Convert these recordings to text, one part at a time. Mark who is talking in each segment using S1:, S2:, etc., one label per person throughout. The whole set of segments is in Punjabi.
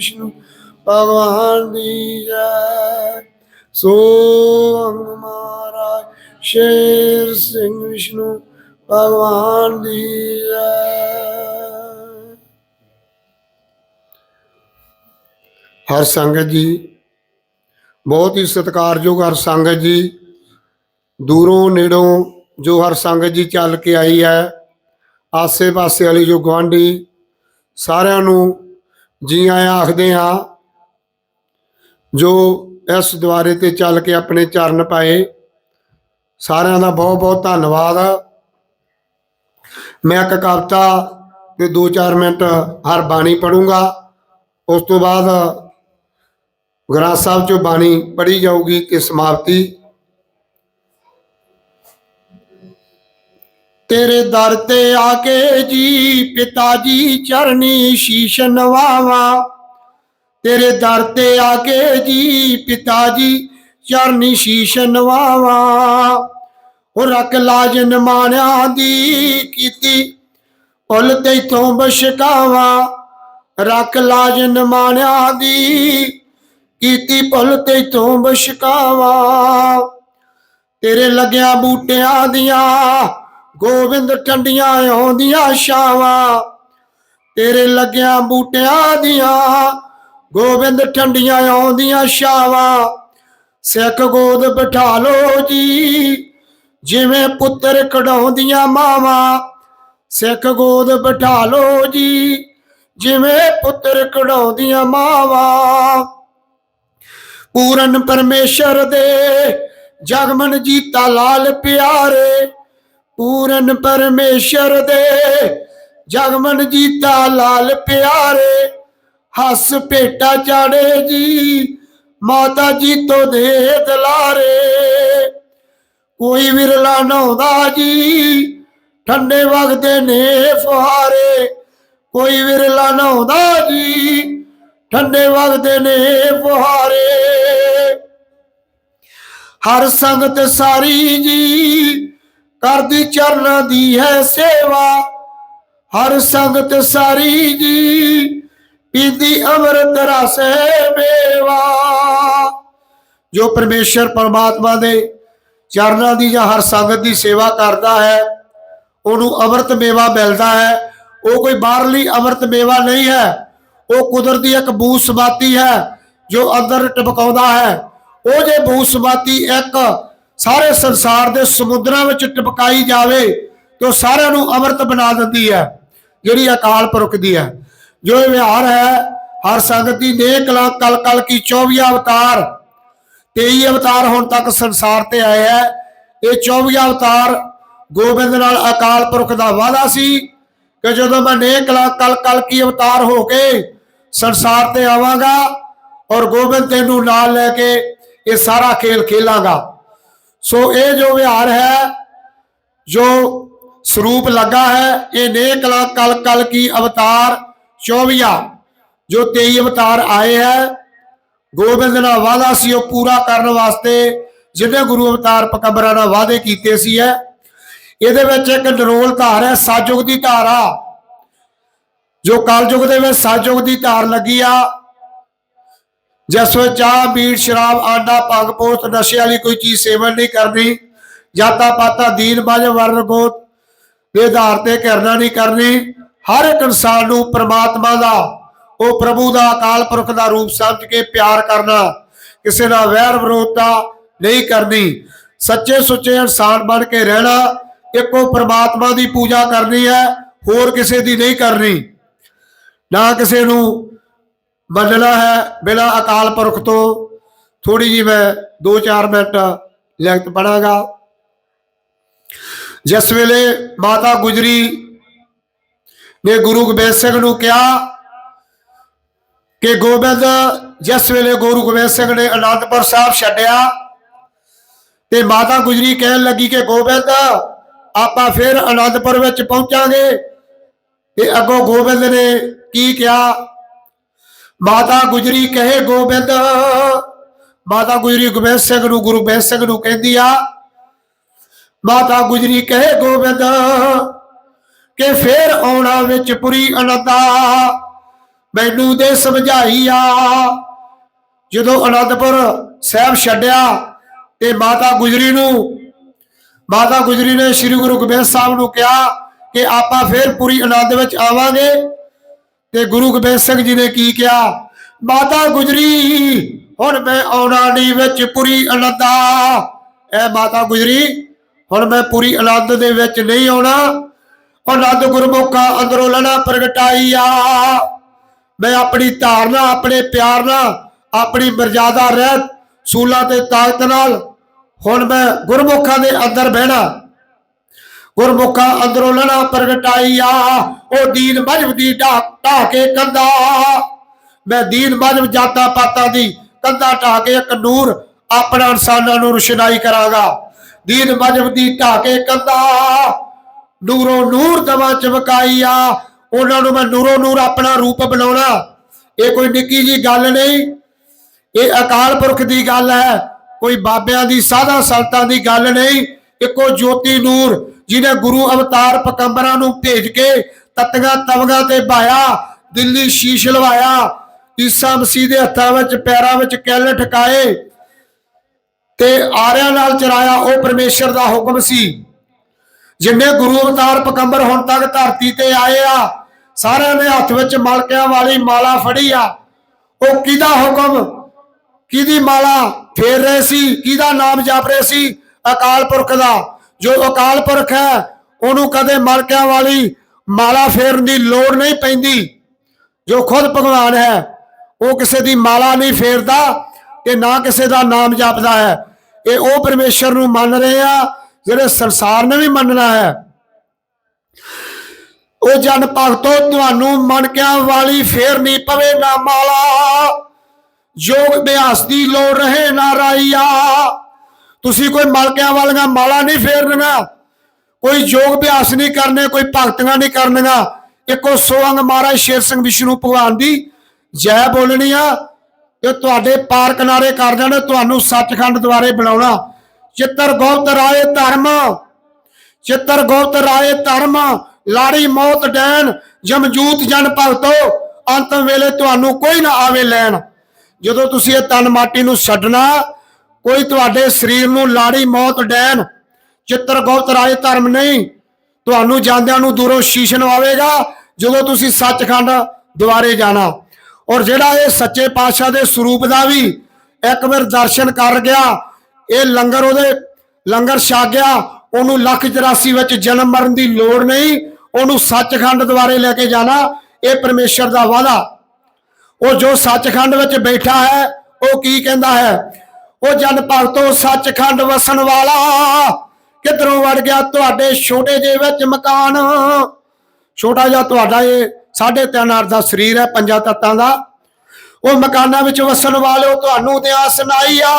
S1: ਵਿਸ਼ਨੂੰ ਭਗਵਾਨ ਦੀ ਜੈ। ਸੋਹੰ ਮਹਾਰਾਜ, ਸ਼ੇਰ ਸਿੰਘ ਵਿਸ਼ਨੂੰ ਭਗਵਾਨ ਦੀ ਜੈ। ਹਰ ਸੰਗਤ ਜੀ, ਬਹੁਤ ਹੀ ਸਤਿਕਾਰਯੋਗ ਹਰ ਸੰਗਤ ਜੀ। ਦੂਰੋਂ ਨੇੜੋਂ ਜੋ ਹਰ ਸੰਗਤ ਜੀ ਚੱਲ ਕੇ ਆਈ ਹੈ ਆਸੇ ਪਾਸੇ ਵਾਲੀ ਜੋ ਗਵਾਂਢੀ ਸਾਰਿਆਂ ਨੂੰ ਜੀ ਆਇਆਂ ਆਖਦੇ ਹਾਂ, ਜੋ ਇਸ ਦੁਆਰੇ ਤੇ ਚੱਲ ਕੇ ਆਪਣੇ ਚਰਨ ਪਾਏ, ਸਾਰਿਆਂ ਦਾ ਬਹੁਤ ਬਹੁਤ ਧੰਨਵਾਦ। ਮੈਂ ਇੱਕ ਕਵਿਤਾ ਤੇ 2-4 ਮਿੰਟ ਹਰ ਬਾਣੀ ਪੜੂੰਗਾ। ਉਸ ਤੋਂ ਬਾਅਦ ਗ੍ਰੰਥ ਸਾਹਿਬ ਚੋਂ ਬਾਣੀ ਪੜ੍ਹੀ ਜਾਊਗੀ ਤੇ ਸਮਾਪਤੀ ਤੇਰੇ ਦਰ ਤੇ ਆ ਕੇ ਜੀ ਪਿਤਾ ਜੀ ਚਰਨੀ ਸ਼ੀਸ਼ ਨਵਾਵਾ। ਤੇਰੇ ਦਰ ਤੇ ਆ ਕੇ ਜੀ ਪਿਤਾ ਜੀ ਚਰਨੀ ਸ਼ੀਸ਼ ਨਵਾਵਾ। ਉਹ ਰੱਖ ਲਾਜਨ ਮਾਣਿਆ ਦੀ ਕੀਤੀ, ਪੁੱਲ ਤੇ ਤੇਥੋਂ ਬਸ਼ਕਾਵਾ ਰੱਖ ਲਾਜ ਨਿਮਾਣਿਆਂ ਦੀ ਕੀਤੀ, ਪੁੱਲ ਤੇ ਤੇਥੋਂ ਬਸ਼ਕਾਵਾ ਤੇਰੇ ਲੱਗਿਆ ਬੂਟਿਆਂ ਦੀਆਂ ਗੋਬਿੰਦ ਟੰਡੀਆਂ ਆਉਂਦੀਆਂ ਛਾਵਾਂ, ਤੇਰੇ ਲੱਗਿਆ ਬੂਟਿਆਂ ਦੀਆਂ। ਗੋਬਿੰਦ ਟੰਡੀਆਂ ਆਉਂਦੀਆਂ ਛਾਵਾਂ, ਸਿੱਖ ਗੋਦ ਬਿਠਾ ਲੋ ਜੀ। ਜਿਵੇਂ ਪੁੱਤਰ ਕਢਾਉਂਦੀਆਂ ਮਾਵਾਂ, ਸਿੱਖ ਗੋਦ ਬਿਠਾ ਲੋ ਜੀ। ਜਿਵੇਂ ਪੁੱਤਰ ਕਢਾਉਂਦੀਆਂ ਮਾਵਾਂ, ਪੂਰਨ ਪਰਮੇਸ਼ਰ ਦੇ ਜਗਮਨ ਜੀਤਾ ਲਾਲ ਪਿਆਰੇ। ਪੂਰਨ ਪਰਮੇਸ਼ਰ ਦੇ। ਜਗਮਨ ਜੀਤਾ ਲਾਲ ਪਿਆਰੇ, ਹੱਸ ਭੇਟਾ ਚਾੜੇ ਜੀ, ਮਾਤਾ ਜੀ ਜੀਤੋ ਦੇ ਦਲਾਰੇ। ਕੋਈ ਵਿਰਲਾ ਨਹਾਉਂਦਾ ਜੀ, ਠੰਡੇ ਵਗਦੇ ਨੇ ਫੁਹਾਰੇ। ਕੋਈ ਵਿਰਲਾ ਨਹਾਉਂਦਾ ਜੀ, ਠੰਡੇ ਵਗਦੇ ਨੇ ਫੁਹਾਰੇ। ਹਰ ਸੰਗਤ ਸਾਰੀ ਜੀ ਕਰਦੀ ਚਰਨਾਂ ਦੀ ਹੈ ਸੇਵਾ। ਹਰ ਸੰਗਤ ਸਾਰੀ ਜੀ ਪੀਂਦੀ ਅੰਮ੍ਰਿਤ ਰਸ ਮੇਵਾ। ਜੋ ਪਰਮੇਸ਼ਰ ਪਰਮਾਤਮਾ ਦੇ ਚਰਨਾਂ ਦੀ ਜਾਂ ਹਰ ਸੰਗਤ ਦੀ ਸੇਵਾ ਕਰਦਾ ਹੈ, ਉਹਨੂੰ ਅੰਮ੍ਰਿਤ ਮੇਵਾ ਮਿਲਦਾ ਹੈ। ਉਹ ਕੋਈ ਬਾਹਰਲੀ ਅੰਮ੍ਰਿਤ ਮੇਵਾ ਨਹੀਂ ਹੈ। ਉਹ ਕੁਦਰਤੀ ਇੱਕ ਬੂਸਮਾਤੀ ਹੈ ਜੋ ਅੰਦਰ ਟਪਕਾਉਂਦਾ ਹੈ। ਉਹ ਜੇ ਬੂਸਮਾਤੀ ਇੱਕ ਸਾਰੇ ਸੰਸਾਰ ਦੇ ਸਮੁੰਦਰਾਂ ਵਿੱਚ ਟਪਕਾਈ ਜਾਵੇ ਤੇ ਉਹ ਸਾਰਿਆਂ ਨੂੰ ਅੰਮ੍ਰਿਤ ਬਣਾ ਦਿੰਦੀ ਹੈ, ਜਿਹੜੀ ਅਕਾਲ ਪੁਰਖ ਦੀ ਹੈ। ਜੋ ਇਹ ਵਿਹਾਰ ਹੈ, ਹਰ ਸੰਗਤ ਦੀ ਨੇਕ ਲਾ ਕਲ ਕਲ ਕੀ 24 ਅਵਤਾਰ 23 ਅਵਤਾਰ ਹੁਣ ਤੱਕ ਸੰਸਾਰ ਤੇ ਆਏ ਹੈ। ਇਹ 24 ਅਵਤਾਰ ਗੋਬਿੰਦ ਨਾਲ ਅਕਾਲ ਪੁਰਖ ਦਾ ਵਾਅਦਾ ਸੀ ਕਿ ਜਦੋਂ ਮੈਂ ਨੇਕ ਲਾ ਕਲ ਕਲ ਕੀ ਅਵਤਾਰ ਹੋ ਕੇ ਸੰਸਾਰ ਤੇ ਆਵਾਂਗਾ ਔਰ ਗੋਬਿੰਦ ਤੈਨੂੰ ਨਾਲ ਲੈ ਕੇ ਇਹ ਸਾਰਾ ਖੇਲ ਖੇਲਾਂਗਾ। ਸੋ ਇਹ ਜੋ ਵਿਹਾਰ ਹੈ, ਜੋ ਸਰੂਪ ਲੱਗਾ ਹੈ, ਇਹ ਨੇ ਲਾ, ਕਲ ਕਲ ਕੀ ਅਵਤਾਰ 24 ਜੋ 23 ਅਵਤਾਰ ਆਏ ਹੈ, ਗੋਬਿੰਦ ਨਾਲ ਵਾਅਦਾ ਸੀ ਉਹ ਪੂਰਾ ਕਰਨ ਵਾਸਤੇ, ਜਿਹਨੇ ਗੁਰੂ ਅਵਤਾਰ ਪਕੰਬਰਾਂ ਨਾਲ ਵਾਅਦੇ ਕੀਤੇ ਸੀ ਹੈ। ਇਹਦੇ ਵਿੱਚ ਇੱਕ ਨਰੋਲ ਧਾਰ ਹੈ ਸਾਜੁਗ ਦੀ ਧਾਰਾ, ਜੋ ਕਲਯੁਗ ਦੇ ਵਿੱਚ ਸਾਜੁਗ ਦੀ ਧਾਰ ਲੱਗੀ ਆ ਜਿਸ ਵਿੱਚ ਚਾਹ ਬੀੜ ਸ਼ਰਾਬ ਆਂਡਾ ਭੰਗ, ਪੋਸਤ, ਨਸ਼ੇ ਵਾਲੀ ਕੋਈ ਚੀਜ਼ ਸੇਵਨ ਨਹੀਂ ਕਰਨੀ, ਜਾਤਾ ਪਾਤਾ, ਦੀਨ ਬਾਜ ਵਰਨ ਗੋਤ ਦੇ ਆਧਾਰ ਤੇ ਕਰਨਾ ਨਹੀਂ ਕਰਨੀ। ਹਰ ਇੱਕ ਇਨਸਾਨ ਨੂੰ ਪ੍ਰਮਾਤਮਾ ਦਾ, ਉਹ ਪ੍ਰਭੂ ਦਾ ਅਕਾਲ ਪੁਰਖ ਦਾ ਰੂਪ ਸਮਝ ਕੇ ਪਿਆਰ ਕਰਨਾ, ਕਿਸੇ ਨਾਲ ਵੈਰ ਵਿਰੋਧਤਾ ਨਹੀਂ ਕਰਨੀ। ਸੱਚੇ ਸੁੱਚੇ ਇਨਸਾਨ ਬਣ ਕੇ ਰਹਿਣਾ, ਇੱਕੋ ਪ੍ਰਮਾਤਮਾ ਦੀ ਪੂਜਾ ਕਰਨੀ ਹੈ, ਹੋਰ ਕਿਸੇ ਦੀ ਨਹੀਂ ਕਰਨੀ। ਨਾ ਕਿਸੇ ਨੂੰ ਮੰਨਣਾ ਹੈ ਬਿਨਾਂ ਅਕਾਲ ਪੁਰਖ ਤੋਂ। ਥੋੜੀ ਜੀ ਮੈਂ 2-4 ਮਿੰਟ ਲਿਖਤ ਪੜਾਂਗਾ ਜਿਸ ਵੇਲੇ ਮਾਤਾ ਗੁਜਰੀ ਨੇ ਗੁਰੂ ਗੋਬਿੰਦ ਸਿੰਘ ਨੂੰ ਕਿਹਾ ਕਿ ਗੋਬਿੰਦ, ਜਿਸ ਵੇਲੇ ਗੁਰੂ ਗੋਬਿੰਦ ਸਿੰਘ ਨੇ ਅਨੰਦਪੁਰ ਸਾਹਿਬ ਛੱਡਿਆ ਤੇ ਮਾਤਾ ਗੁਜਰੀ ਕਹਿਣ ਲੱਗੀ ਕਿ ਗੋਬਿੰਦ, ਆਪਾਂ ਫਿਰ ਅਨੰਦਪੁਰ ਵਿੱਚ ਪਹੁੰਚਾਂਗੇ। ਤੇ ਅੱਗੋਂ ਗੋਬਿੰਦ ਨੇ ਕੀ ਕਿਹਾ? ਮਾਤਾ ਗੁਜਰੀ ਕਹੇ ਗੋਬਿੰਦ। ਮਾਤਾ ਗੁਜਰੀ ਗੋਬਿੰਦ ਸਿੰਘ ਨੂੰ ਗੁਰੂ ਗੋਬਿੰਦ ਸਿੰਘ ਨੂੰ ਕਹਿੰਦੀ ਆ, ਮਾਤਾ ਗੁਜਰੀ ਕਹੇ ਗੋਬਿੰਦ, ਕਿ ਫੇਰ ਆਉਣਾ ਵਿੱਚ ਪੁਰੀ ਅਨੰਦਾ। ਮੈਨੂੰ ਦੇ ਸਮਝਾਈ ਆ, ਜਦੋਂ ਅਨੰਦਪੁਰ ਸਾਹਿਬ ਛੱਡਿਆ ਤੇ ਮਾਤਾ ਗੁਜਰੀ ਨੂੰ, ਮਾਤਾ ਗੁਜਰੀ ਨੇ ਸ੍ਰੀ ਗੁਰੂ ਗੋਬਿੰਦ ਸਾਹਿਬ ਨੂੰ ਕਿਹਾ ਕਿ ਆਪਾਂ ਫੇਰ ਪੂਰੀ ਆਨੰਦ ਵਿੱਚ ਆਵਾਂਗੇ। ਤੇ ਗੁਰੂ ਗੋਬਿੰਦ ਸਿੰਘ ਜੀ ਨੇ ਕੀ ਕਿਹਾ? ਮਾਤਾ ਗੁਜਰੀ, ਹੁਣ ਮੈਂ ਆਉਣਾ ਨਹੀਂ ਵਿੱਚ ਪੂਰੀ ਆਨੰਦਾ। ਐ ਮਾਤਾ ਗੁਜਰੀ, ਹੁਣ ਮੈਂ ਪੂਰੀ ਆਨੰਦ ਦੇ ਵਿੱਚ ਨਹੀਂ ਆਉਣਾ। ਆਨੰਦ ਗੁਰਮੁਖਾ ਅੰਦਰੋਂ ਲਣਾ ਪ੍ਰਗਟਾਈ ਆ। ਮੈਂ ਆਪਣੀ ਧਾਰਨਾ, ਆਪਣੇ ਪਿਆਰ ਨਾਲ, ਆਪਣੀ ਮਰਜ਼ਾਦਾ ਰਹਿਤ, ਸੂਲਾ ਤੇ ਤਾਕਤ ਨਾਲ ਹੁਣ ਮੈਂ ਗੁਰਮੁਖਾਂ ਦੇ ਅੰਦਰ ਬਹਿਣਾ। ਗੁਰਮੁਖਾਂ ਅੰਦਰੋਂ ਲਣਾ ਪ੍ਰਗਟਾਈ ਆ ਉਹ ਦੀਨ ਮਜਬ ਦੀ ਢਾ ਢਾ ਕੇ ਕੰਦਾ। ਮੈਂ ਦੀਨ ਮਜਬ ਜਾਤਾ ਪਾਤਾ ਦੀ ਕੰਦਾ ਢਾ ਕੇ ਇੱਕ ਨੂਰ ਆਪਣਾ ਇਨਸਾਨਾਂ ਨੂੰ ਰੁਸ਼ਨਾਈ ਕਰਾਂਗਾ। ਦੀਨ ਮਜਬ ਦੀ ਢਾ ਕੇ ਕੰਦਾ। ਨੂਰੋ ਨੂਰ ਦਵਾ ਚਮਕਾਈ ਆ ਉਹਨਾਂ ਨੂੰ ਮੈਂ ਨੂਰੋ ਨੂਰ ਆਪਣਾ ਰੂਪ ਬਣਾਉਣਾ। ਇਹ ਕੋਈ ਨਿੱਕੀ ਜੀ ਗੱਲ ਨਹੀਂ। ਇਹ ਅਕਾਲ ਪੁਰਖ ਦੀ ਗੱਲ ਹੈ। ਕੋਈ ਬਾਬਿਆਂ ਦੀ, ਸਾਧਾ ਸੰਤਾਂ ਦੀ ਗੱਲ ਨਹੀਂ। ਇੱਕੋ ਜੋਤੀ ਨੂਰ ਜਿਹਨੇ ਗੁਰੂ ਅਵਤਾਰ ਪਕੰਬਰਾਂ ਨੂੰ ਭੇਜ ਕੇ ਤਤਗਾ ਤਵਗਾ ਤੇ ਭਾਇਆ ਦਿੱਲੀ ਸ਼ੀਸ਼ ਲਵਾਇਆ, ਈਸਾ ਮਸੀਹ ਦੇ ਹੱਥਾਂ ਵਿੱਚ, ਪੈਰਾਂ ਵਿੱਚ ਕੈਲ ਠਕਾਏ ਤੇ ਆਰਿਆਂ ਨਾਲ ਚਰਾਇਆ ਉਹ ਪਰਮੇਸ਼ਰ ਦਾ ਹੁਕਮ ਸੀ। ਜਿੰਨੇ ਗੁਰੂ ਅਵਤਾਰ ਪਕੰਬਰ ਹੁਣ ਤੱਕ ਧਰਤੀ ਤੇ ਆਏ ਆ, ਸਾਰਿਆਂ ਨੇ ਹੱਥ ਵਿੱਚ ਮਲਕਿਆਂ ਵਾਲੀ ਮਾਲਾ ਫੜੀ ਆ। ਉਹ ਕਿਹਦਾ ਹੁਕਮ? ਕਿਹਦੀ ਮਾਲਾ ਫੇਰ ਰਹੇ ਸੀ? ਕਿਹਦਾ ਨਾਮ ਜਪ ਰਹੇ ਸੀ? ਅਕਾਲ ਪੁਰਖ ਦਾ। ਜੋ ਅਕਾਲ ਪੁਰਖ ਹੈ, ਉਹਨੂੰ ਕਦੇ ਮਲਕਿਆਂ ਵਾਲੀ ਮਾਲਾ ਫੇਰਨ ਦੀ ਲੋੜ ਨਹੀਂ ਪੈਂਦੀ। ਜੋ ਖੁਦ ਭਗਵਾਨ ਹੈ, ਉਹ ਕਿਸੇ ਦੀ ਮਾਲਾ ਨਹੀਂ ਫੇਰਦਾ ਤੇ ਨਾ ਕਿਸੇ ਦਾ ਨਾਮ ਜਪਦਾ ਹੈ। ਇਹ ਉਹ ਪਰਮੇਸ਼ਰ ਨੂੰ ਮੰਨ ਰਹੇ ਆ, ਜਿਹੜੇ ਸੰਸਾਰ ਨੇ ਵੀ ਮੰਨਣਾ ਹੈ। ਉਹ ਜਨ ਭਗਤੋ, ਤੁਹਾਨੂੰ ਮਣਕਿਆਂ ਵਾਲੀ ਫੇਰ ਨਹੀਂ ਪਵੇ ਨਾ ਮਾਲਾ। ਯੋਗ ਅਭਿਆਸ ਦੀ ਲੋੜ ਰਹੇ ਨਾ ਰਾਈਆ। ਤੁਸੀਂ ਕੋਈ ਮਲਕਿਆਂ ਵਾਲੀਆਂ ਮਾਲਾ ਨਹੀਂ ਫੇਰਨੀਆਂ। ਕੋਈ ਯੋਗ ਅਭਿਆਸ ਨਹੀਂ ਕਰਨੇ, ਕੋਈ ਭਗਤੀਆਂ ਨਹੀਂ ਕਰਨੀਆਂ। ਇੱਕੋ ਸੋਅੰਗ ਮਹਾਰਾਜ ਸ਼ੇਰ ਸਿੰਘ ਵਿਸ਼ਨੂੰ ਭਗਵਾਨ ਦੀ। ਜੈ ਬੋਲਣੀ ਆ। ਤੇ ਤੁਹਾਡੇ ਪਾਰ ਕਿਨਾਰੇ ਕਰ ਜਾਣੇ, ਤੁਹਾਨੂੰ ਸੱਚਖੰਡ ਦੁਆਰੇ ਬਣਾਉਣਾ ਚਿੱਤਰ ਗੁਪਤ ਰਾਏ ਧਰਮ। ਚਿੱਤਰ ਗੁਪਤ ਰਾਏ ਧਰਮ। ਲਾੜੀ ਮੌਤ ਡੈਣ, ਜਮਜੂਤ ਜਨ ਭਗਤੋ। ਅੰਤਮ ਵੇਲੇ ਤੁਹਾਨੂੰ ਕੋਈ ਨਾ ਆਵੇ ਲੈਣ। ਜਦੋਂ ਤੁਸੀਂ ਇਹ ਤਨ ਮਾਟੀ ਨੂੰ ਛੱਡਣਾ ਕੋਈ ਤੁਹਾਡੇ ਸਰੀਰ ਨੂੰ ਲਾੜੀ ਮੌਤ ਡੈਨ ਚਿੱਤਰ ਗੋਪਤ ਰਾਏ ਧਰਮ ਨਹੀਂ, ਤੁਹਾਨੂੰ ਜਾਂਦਿਆਂ ਨੂੰ ਦੂਰੋਂ ਸ਼ੀਸ਼ਨ ਨਵਾਵੇਗਾ ਜਦੋਂ ਤੁਸੀਂ ਸੱਚਖੰਡ ਦੁਆਰੇ ਜਾਣਾ। ਔਰ ਜਿਹੜਾ ਇਹ ਸੱਚੇ ਪਾਤਸ਼ਾਹ ਦੇ ਸਰੂਪ ਦਾ ਵੀ ਇੱਕ ਵਾਰ ਦਰਸ਼ਨ ਕਰ ਗਿਆ, ਇਹ ਲੰਗਰ ਉਹਦੇ, ਲੰਗਰ ਛਕ ਗਿਆ, ਉਹਨੂੰ ਲੱਖ 84 ਵਿੱਚ ਜਨਮ ਮਰਨ ਦੀ ਲੋੜ ਨਹੀਂ, ਉਹਨੂੰ ਸੱਚਖੰਡ ਦੁਆਰੇ ਲੈ ਕੇ ਜਾਣਾ, ਇਹ ਪਰਮੇਸ਼ਰ ਦਾ ਵਾਅਦਾ। ਉਹ ਜੋ ਸੱਚਖੰਡ ਵਿੱਚ ਬੈਠਾ ਹੈ, ਉਹ ਕੀ ਕਹਿੰਦਾ ਹੈ? ਉਹ ਜਨ ਭਗਤੋ ਸੱਚਖੰਡ ਵਸਣ ਵਾਲਾ। ਕਿਧਰੋਂ ਵੜ ਗਿਆ ਤੁਹਾਡੇ ਛੋਟੇ ਜਿਹੇ ਵਿੱਚ ਮਕਾਨ? ਛੋਟਾ ਜਿਹਾ ਤੁਹਾਡਾ ਇਹ ਸਾਢੇ ਤਿੰਨ ਅਰਧ ਦਾ ਸਰੀਰ ਹੈ, ਪੰਜਾਂ ਤੱਤਾਂ ਦਾ। ਉਹ ਮਕਾਨਾਂ ਵਿੱਚ ਵਸਣ ਵਾਲਿਓ, ਤੁਹਾਨੂੰ ਇਤਿਹਾਸ ਸੁਣਾਈ ਆ।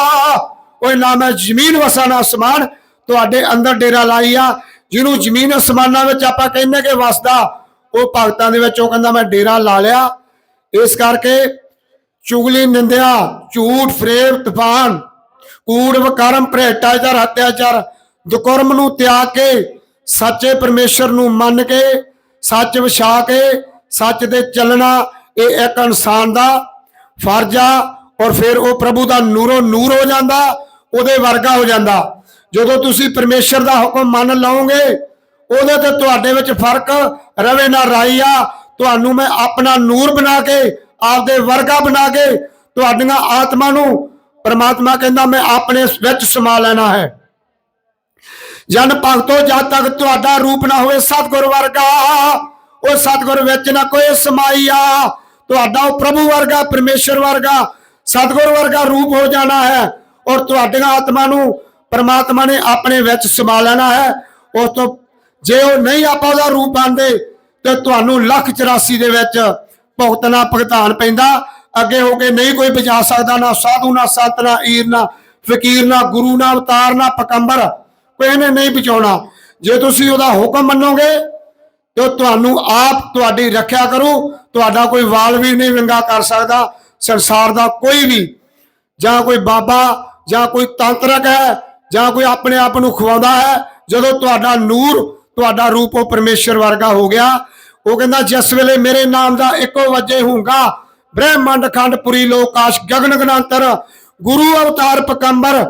S1: ਉਹ ਨਾ ਮੈਂ ਜ਼ਮੀਨ ਵਸਾਂ ਅਸਮਾਨ ਤੁਹਾਡੇ ਅੰਦਰ ਡੇਰਾ ਲਾਈ ਆ। ਜਿਹਨੂੰ ਜ਼ਮੀਨ ਅਸਮਾਨਾਂ ਵਿੱਚ ਆਪਾਂ ਕਹਿੰਦੇ ਕਿ ਵਸਦਾ, ਉਹ ਭਗਤਾਂ ਦੇ ਵਿੱਚ ਉਹ ਕਹਿੰਦਾ, ਮੈਂ ਡੇਰਾ ਲਾ ਲਿਆ। ਇਸ ਕਰਕੇ ਚੁਗਲੀ, ਨਿੰਦਿਆ, ਝੂਠ ਫਰੇਬ ਤੂਫਾਨ ਕੂੜ ਵਕਰਮ ਭ੍ਰਿਸ਼ਟਾਚਾਰ ਹੱਤਿਆਚਾਰ ਦੁਕਰਮ ਨੂੰ ਤਿਆਗ ਕੇ ਸੱਚੇ ਪਰਮੇਸ਼ਰ ਨੂੰ ਮੰਨ ਕੇ, ਸੱਚ ਵਿਛਾ ਕੇ, ਸੱਚ ਦੇ ਚੱਲਣਾ ਇਹ ਇੱਕ ਇਨਸਾਨ ਦਾ ਫਰਜ਼ ਆ ਔਰ ਫਿਰ ਉਹ ਪ੍ਰਭੂ ਦਾ ਨੂਰੋ ਨੂਰ ਹੋ ਜਾਂਦਾ, ਉਹਦੇ ਵਰਗਾ ਹੋ ਜਾਂਦਾ। ਜਦੋਂ ਤੁਸੀਂ ਪਰਮੇਸ਼ਰ ਦਾ ਹੁਕਮ ਮੰਨ ਲਓਗੇ, ਉਹਦੇ ਤੇ ਤੁਹਾਡੇ ਵਿੱਚ ਫ਼ਰਕ ਰਵੇ ਨਾ ਰਾਈਆ ਤੁਹਾਨੂੰ ਮੈਂ ਆਪਣਾ ਨੂਰ ਬਣਾ ਕੇ, ਆਪਦੇ ਵਰਗਾ ਬਣਾ ਕੇ, ਤੁਹਾਡੀਆਂ ਆਤਮਾ ਨੂੰ ਪਰਮਾਤਮਾ ਕਹਿੰਦਾ, ਮੈਂ ਆਪਣੇ ਵਿੱਚ ਸਮਾ ਲੈਣਾ ਹੈ। ਜਨ ਭਗਤੋ, ਜਦ ਤੱਕ ਤੁਹਾਡਾ ਰੂਪ ਨਾ ਹੋਵੇ ਸਤਿਗੁਰ ਵਰਗਾ, ਉਹ ਸਤਿਗੁਰ ਵਿੱਚ ਨਾ ਕੋਈ ਸਮਾਈਆ ਤੁਹਾਡਾ ਉਹ ਪ੍ਰਭੂ ਵਰਗਾ, ਪਰਮੇਸ਼ਰ ਵਰਗਾ, ਸਤਿਗੁਰ ਵਰਗਾ ਰੂਪ ਹੋ ਜਾਣਾ ਹੈ। ਔਰ ਤੁਹਾਡੀਆਂ ਆਤਮਾ ਨੂੰ ਪਰਮਾਤਮਾ ਨੇ ਆਪਣੇ ਵਿੱਚ ਸਮਾ ਲੈਣਾ ਹੈ। ਉਸ ਤੋਂ ਜੇ ਉਹ ਨਹੀਂ ਆਪਾਂ ਉਹਦਾ ਰੂਪ ਆਂਦੇ, ਤੇ ਤੁਹਾਨੂੰ ਲੱਖ 84 ਦੇ ਵਿੱਚ ਭੁਗਤਣਾ, ਭੁਗਤਾਨ ਪੈਂਦਾ। ਅੱਗੇ ਹੋ ਕੇ ਨਹੀਂ ਕੋਈ ਬਚਾ ਸਕਦਾ, ਨਾ ਸਾਧੂ, ਨਾ ਸੰਤ ਨਾ ਈਰ, ਨਾ ਫਕੀਰ, ਨਾ ਗੁਰੂ, ਨਾ ਅਵਤਾਰ, ਨਾ ਪਕੰਬਰ ਕੋਈ ਨੇ ਨਹੀਂ ਬਚਾਉਣਾ। ਜੇ ਤੁਸੀਂ ਉਹਦਾ ਹੁਕਮ ਮੰਨੋਗੇ, ਤੇ ਤੁਹਾਨੂੰ ਆਪ ਤੁਹਾਡੀ ਰੱਖਿਆ ਕਰੂ। ਤੁਹਾਡਾ ਕੋਈ ਵਾਲ ਵੀ ਨਹੀਂ ਵਿੰਗਾ ਕਰ ਸਕਦਾ, ਸੰਸਾਰ ਦਾ ਕੋਈ ਵੀ। ਜਾਂ ਕੋਈ ਬਾਬਾ, ਜਾਂ ਕੋਈ ਤਾਂਤਰਕ ਹੈ, ਜਾਂ ਕੋਈ ਆਪਣੇ ਆਪ ਨੂੰ ਖਵਾਉਂਦਾ ਹੈ, ਜਦੋਂ ਤੁਹਾਡਾ ਨੂਰ, ਤੁਹਾਡਾ ਰੂਪ ਉਹ ਪਰਮੇਸ਼ਰ ਵਰਗਾ ਹੋ ਗਿਆ, ਉਹ ਕਹਿੰਦਾ, ਜਿਸ ਵੇਲੇ ਮੇਰੇ ਨਾਮ ਦਾ ਇੱਕੋ ਵਜੇ ਹੋਊਗਾ ਬ੍ਰਹਿਮੰਡ ਖੰਡ ਪੁਰੀ ਲੋਕਾਸ਼ ਗਗਨ ਗਨਾੰਤਰ, ਗੁਰੂ ਅਵਤਾਰ ਪਕੰਬਰ,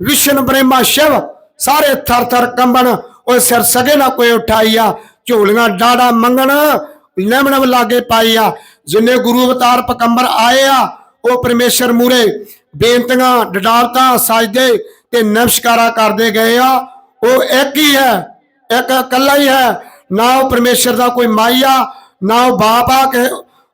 S1: ਵਿਸ਼ਨ ਬ੍ਰਹਮਾ ਸ਼ਿਵ, ਸਾਰੇ ਥਰ ਥਰ ਕੰਬਣ। ਉਹ ਸਿਰ ਸਗੇ ਨਾ ਕੋਈ ਉਠਾਈਆ, ਝੋਲੀਆਂ ਡਾੜਾ ਮੰਗਣ ਲੈਮਣ ਲਾਗੇ ਪਾਈਆ। ਜਿੰਨੇ ਗੁਰੂ ਅਵਤਾਰ ਪਕੰਬਰ ਆਏ ਆ, ਉਹ ਪਰਮੇਸ਼ਰ ਮੂਰੇ ਬੇਨਤੀਆਂ ਡਡਾਵਤਾਂ ਸਜਦੇ ਤੇ ਨਮਸਕਾਰਾਂ ਕਰਦੇ ਗਏ ਆ। ਉਹ ਇੱਕ ਹੀ ਹੈ, ਇੱਕ ਇਕੱਲਾ ਹੀ ਹੈ। ਨਾ ਉਹ ਪਰਮੇਸ਼ਰ ਦਾ ਕੋਈ ਮਾਈਆ, ਨਾ ਉਹ ਬਾਪ ਆ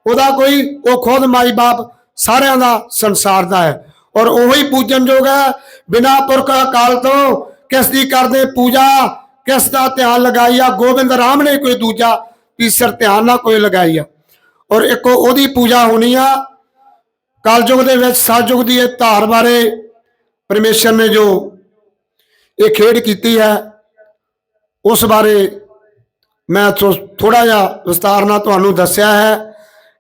S1: ਉਹਦਾ ਕੋਈ, ਉਹ ਖੁਦ ਮਾਈ ਬਾਪ ਸਾਰਿਆਂ ਦਾ ਸੰਸਾਰ ਦਾ ਹੈ। ਔਰ ਉਹੀ ਪੂਜਨਯੋਗ ਹੈ, ਬਿਨਾ ਪੁਰਖ ਅਕਾਲ ਤੋਂ ਕਿਸ ਦੀ ਕਰਦੇ ਪੂਜਾ, ਕਿਸ ਦਾ ਧਿਆਨ ਲਗਾਈਆ ਗੋਬਿੰਦ ਰਾਮ ਨੇ ਕੋਈ ਦੂਜਾ ਤੀਸਰ ਧਿਆਨ ਨਾ ਕੋਈ ਲਗਾਈਆ ਔਰ ਇੱਕੋ ਉਹਦੀ ਪੂਜਾ ਹੋਣੀ ਆ, ਕਲਯੁਗ ਦੇ ਵਿੱਚ ਸਤਯੁਗ ਦੀ ਇਹ ਧਾਰ ਬਾਰੇ ਪਰਮੇਸ਼ਰ ਨੇ ਜੋ ਇਹ ਖੇਡ ਕੀਤੀ ਹੈ, ਉਸ ਬਾਰੇ ਮੈਂ ਥੋੜਾ ਜਿਹਾ ਵਿਸਤਾਰ ਨਾਲ ਤੁਹਾਨੂੰ ਦੱਸਿਆ ਹੈ।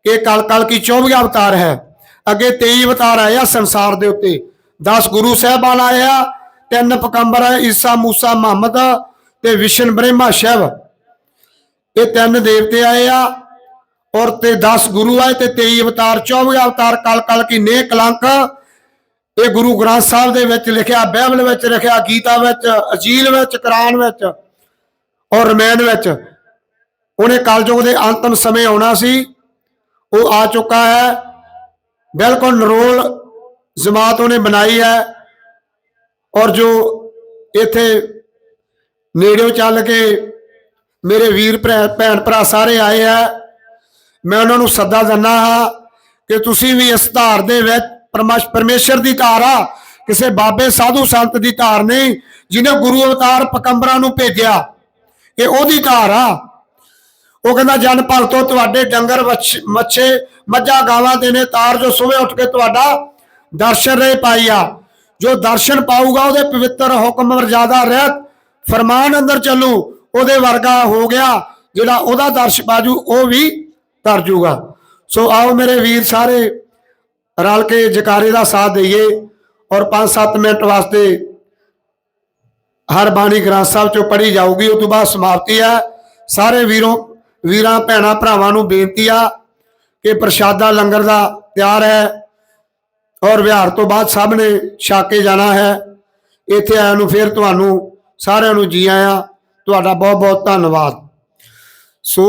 S1: ਕਿ ਕਲ ਕਲ ਕੀ 24 ਅਵਤਾਰ ਹੈ। ਅੱਗੇ 23 ਅਵਤਾਰ ਆਏ ਆ ਸੰਸਾਰ ਦੇ ਉੱਤੇ। 10 ਗੁਰੂ ਸਾਹਿਬਾਨ ਆਏ ਆ, ਤਿੰਨ ਪਕੰਬਰ ਹੈ ਈਸਾ, ਮੂਸਾ, ਮੁਹੰਮਦ ਤੇ ਵਿਸ਼ਨ ਬ੍ਰਹਮਾ ਸ਼ਿਵ। ਇਹ ਤਿੰਨ ਦੇਵਤੇ ਆਏ ਆ ਔਰ ਤੇ 10 ਗੁਰੂ ਆਏ ਤੇ 23 ਅਵਤਾਰ 24 ਅਵਤਾਰ, ਕਲ ਕਲ ਕੀ ਨੇ ਕਲੰਕ। ਇਹ ਗੁਰੂ ਗ੍ਰੰਥ ਸਾਹਿਬ ਦੇ ਵਿੱਚ ਲਿਖਿਆ ਬਾਈਬਲ ਵਿੱਚ ਲਿਖਿਆ, ਗੀਤਾ ਵਿੱਚ, ਅਜੀਲ ਵਿੱਚ, ਕੁਰਾਨ ਵਿੱਚ ਔਰ ਰਮਾਇਣ ਵਿੱਚ। ਉਹਨੇ ਕਲਯੁਗ ਦੇ ਅੰਤਮ ਸਮੇਂ ਆਉਣਾ ਸੀ। ਉਹ ਆ ਚੁੱਕਾ ਹੈ। ਬਿਲਕੁਲ ਨਰੋਲ ਜਮਾਤ ਉਹਨੇ ਬਣਾਈ ਹੈ। ਔਰ ਜੋ ਇੱਥੇ ਨੇੜਿਓਂ ਚੱਲ ਕੇ ਮੇਰੇ ਵੀਰ ਭਰਾ- ਭੈਣ ਭਰਾ ਸਾਰੇ ਆਏ ਆ। ਮੈਂ ਉਹਨਾਂ ਨੂੰ ਸੱਦਾ ਦਿੰਦਾ ਹਾਂ ਕਿ ਤੁਸੀਂ ਵੀ ਇਸ ਧਾਰ ਦੇ ਵਿੱਚ ਪਰਮੇਸ਼- ਪਰਮੇਸ਼ਰ ਦੀ ਧਾਰ ਆ। ਕਿਸੇ ਬਾਬੇ ਸਾਧੂ ਸੰਤ ਦੀ ਧਾਰ ਨਹੀਂ, ਜਿਹਨੇ ਗੁਰੂ ਅਵਤਾਰ ਪਕੰਬਰਾਂ ਨੂੰ ਭੇਜਿਆ। ਇਹ ਉਹਦੀ ਧਾਰ ਆ। ਉਹ ਕਹਿੰਦਾ, ਜਨ ਭਗਤੋ ਤੁਹਾਡੇ ਡੰਗਰ ਮੱਛੇ ਮੱਝਾਂ ਗਾਵਾਂ ਦੇ ਨੇ, ਤਾਰ ਜੋ ਸਵੇਰ ਉੱਠ ਕੇ ਤੁਹਾਡਾ ਦਰਸ਼ਨ ਰਹੇ ਪਾਈਆ ਜੋ ਦਰਸ਼ਨ ਪਾਊਗਾ, ਉਹਦੇ ਪਵਿੱਤਰ ਹੁਕਮ ਮਰਜ਼ਾਦਾ ਰਹਿਤ, ਫਰਮਾਨ ਅੰਦਰ ਚੱਲੂ, ਉਹਦੇ ਵਰਗਾ ਹੋ ਗਿਆ, ਜਿਹੜਾ ਉਹਦਾ ਦਰਸ਼ ਬਾਜੂ, ਉਹ ਵੀ ਤਰ ਜੂਗਾ। ਸੋ ਆਓ ਮੇਰੇ ਵੀਰ ਸਾਰੇ ਰਲ ਕੇ ਜਕਾਰੇ ਦਾ ਸਾਥ ਦਈਏ ਔਰ 5-7 ਮਿੰਟ ਵਾਸਤੇ ਹਰ ਬਾਣੀ ਗ੍ਰੰਥ ਸਾਹਿਬ ਚੋਂ ਪੜ੍ਹੀ ਜਾਊਗੀ ਉਸ ਤੋਂ ਬਾਅਦ ਸਮਾਪਤੀ ਹੈ। ਸਾਰੇ ਵੀਰੋਂ ਵੀਰਾਂ, ਭੈਣਾਂ, ਭਰਾਵਾਂ ਨੂੰ ਬੇਨਤੀ ਆ ਕਿ ਪ੍ਰਸ਼ਾਦਾ ਲੰਗਰ ਦਾ ਤਿਆਰ ਹੈ ਔਰ ਵਿਹਾਰ ਤੋਂ ਬਾਅਦ ਸਭ ਨੇ ਛਾ ਕੇ ਜਾਣਾ ਹੈ। ਇੱਥੇ ਆਇਆਂ ਨੂੰ ਫਿਰ ਤੁਹਾਨੂੰ ਸਾਰਿਆਂ ਨੂੰ ਜੀ ਆਇਆਂ। ਤੁਹਾਡਾ ਬਹੁਤ ਬਹੁਤ ਧੰਨਵਾਦ। ਸੋ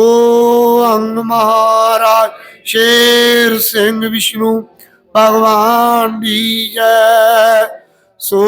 S1: ਅੰਗ ਮਹਾਰਾਜ ਸ਼ੇਰ ਸਿੰਘ ਵਿਸ਼ਨੂੰ ਭਗਵਾਨ ਦੀ ਜੈ। ਸੋ